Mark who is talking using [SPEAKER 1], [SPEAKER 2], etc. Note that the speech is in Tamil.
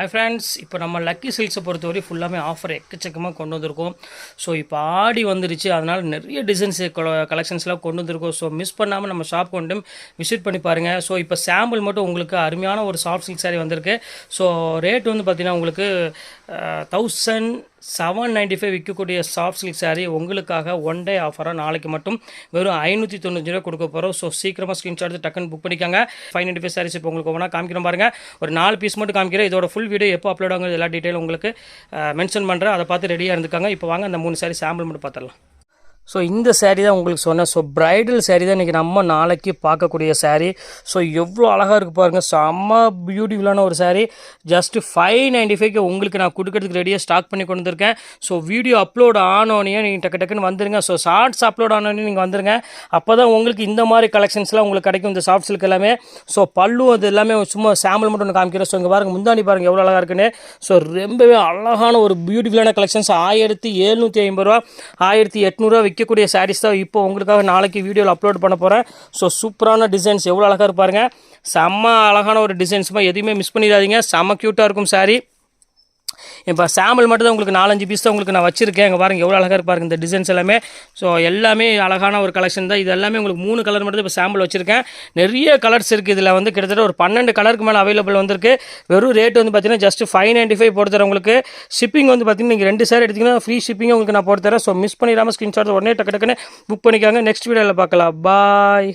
[SPEAKER 1] ஹை ஃப்ரெண்ட்ஸ் இப்போ நம்ம லக்கி சில்க்ஸை பொறுத்தவரை ஃபுல்லாமே ஆஃபர் எக்கச்சக்கமாக கொண்டு வந்திருக்கோம். ஸோ இப்போ ஆடி வந்துருச்சு. அதனால் நிறைய டிசைன்ஸ் கலெக்ஷன்ஸ்லாம் கொண்டு வந்திருக்கோம். ஸோ மிஸ் பண்ணாமல் நம்ம ஷாப் கொண்டு விசிட் பண்ணி பாருங்கள் ஸோ இப்போ சாம்பிள் மட்டும் உங்களுக்கு அருமையான ஒரு சாஃப்ட் சில்க் saree வந்திருக்கு. ஸோ ரேட் வந்து பார்த்திங்கன்னா உங்களுக்கு தௌசண்ட் செவன் நைன்டி ஃபைவ் விற்கக்கூடிய சாஃப்ட் சில்க் saree உங்களுக்காக ஒன் டே ஆஃபராக நாளைக்கு மட்டும் வெறும் ஐநூற்றி தொண்ணூற்றி ரூபா கொடுக்க போகிறோம் ஸோ சீக்கிரமாக ஸ்க்ரீன்ஷாட் டக்குன்னு புக் பண்ணிக்காங்க. ஃபைவ் நைன்டி ஃபைவ் சாரீஸ் இப்போ உங்களுக்கு ஒன்றா காமிக்கிறோம் பாருங்கள் ஒரு நாலு பீஸ் மட்டும் காமிக்கிறேன். இதோட ஃபுல் வீடியோ எப்போ அப்லோட் ஆகுது எல்லா டீட்டெயிலும் உங்களுக்கு மென்ஷன் பண்ணுறேன் அதை பார்த்து ரெடியாக இருந்துக்காங்க. இப்போ வாங்க அந்த மூணு சாரி சாம்பிள் மட்டும் பார்த்துடலாம். ஸோ இந்த சேரீ தான் உங்களுக்கு சொன்னேன். ஸோ ப்ரைடல் சேரீ தான் இன்றைக்கி நம்ம நாளைக்கு பார்க்கக்கூடிய சேரீ ஸோ எவ்வளோ அழகாக இருக்குது பாருங்கள் செம்ம பியூட்டிஃபுல்லான ஒரு சேரீ ஜஸ்ட் ஃபைவ் நைன்டி ஃபைவ்க்கு உங்களுக்கு நான் கொடுக்கறதுக்கு ரெடியாக ஸ்டாக் பண்ணி கொண்டு வந்திருக்கேன். ஸோ வீடியோ அப்லோட் ஆனோடனே நீங்கள் டக்கு டக்குன்னு வந்துருங்க. ஸோ ஷார்ட்ஸ் அப்லோட் ஆனோடனே நீங்கள் வந்துருங்க. அப்போ தான் உங்களுக்கு இந்த மாதிரி கலெக்ஷன்ஸ்லாம் உங்களுக்கு கிடைக்கும். இந்த சாஃப்ட் சில்க் எல்லாமே. ஸோ பல்லு அது எல்லாமே சும்மா சாம்பிள் மட்டும் ஒன்று காமிக்கிறேன். ஸோ இங்கே பாருங்கள் முந்தாணி பாருங்கள் எவ்வளோ அழகாக இருக்குன்னு. ஸோ ரொம்பவே அழகான ஒரு பியூட்டிஃபுல்லான கலெக்ஷன்ஸ் ஆயிரத்தி எழுநூற்றி ஐம்பது ரூபா ஆயிரத்தி எட்நூறுவா விற்கக்கூடிய சாரீஸ் தான் இப்போ உங்களுக்காக நாளைக்கு வீடியோவில் அப்லோட் பண்ண போகிறேன் ஸோ சூப்பரான டிசைன்ஸ் எவ்வளோ அழகாக இருப்பாருங்க. செம்ம அழகான ஒரு டிசைன்ஸுமா எதுவுமே மிஸ் பண்ணிடாதீங்க. செம்ம க்யூட்டாக இருக்கும் சாரீ இப்போ சாம்பிள் மட்டும் தான் உங்களுக்கு நாலஞ்சு பீஸ் தான் உங்களுக்கு நான் வச்சிருக்கேன். இங்கே பாருங்கள் எவ்வளோ அழகாக இருப்பாருங்க இந்த டிசைன்ஸ் எல்லாமே. ஸோ எல்லாமே அழகான ஒரு கலெக்ஷன் தான். இது எல்லாமே உங்களுக்கு மூணு கலர் மட்டும் இப்போ சாம்பிள் வச்சிருக்கேன். நிறைய கலர்ஸ் இருக்குது இதில் வந்து கிட்டத்தட்ட ஒரு பன்னெண்டு கலருக்கு மேலே அவைலபிள் வந்திருக்கு. வெறும் ரேட் வந்து பார்த்தீங்கன்னா ஜஸ்ட் ஃபைவ் நைன்ட்டி ஃபைவ் போட்டு தரேன் உங்களுக்கு. ஷிப்பிங் வந்து பார்த்தீங்கன்னா நீங்கள் ரெண்டு சேர் எடுத்திங்கன்னா ஃப்ரீ ஷிப்பிங் உங்களுக்கு நான் போட்டு தரேன் ஸோ மிஸ் பண்ணிடாமல் ஸ்க்ரீன்ஷாட் உடனே டக்கு டக்குன்னு புக் பண்ணிக்காங்க. நெக்ஸ்ட் வீடியோவில் பார்க்கலாம். பாய்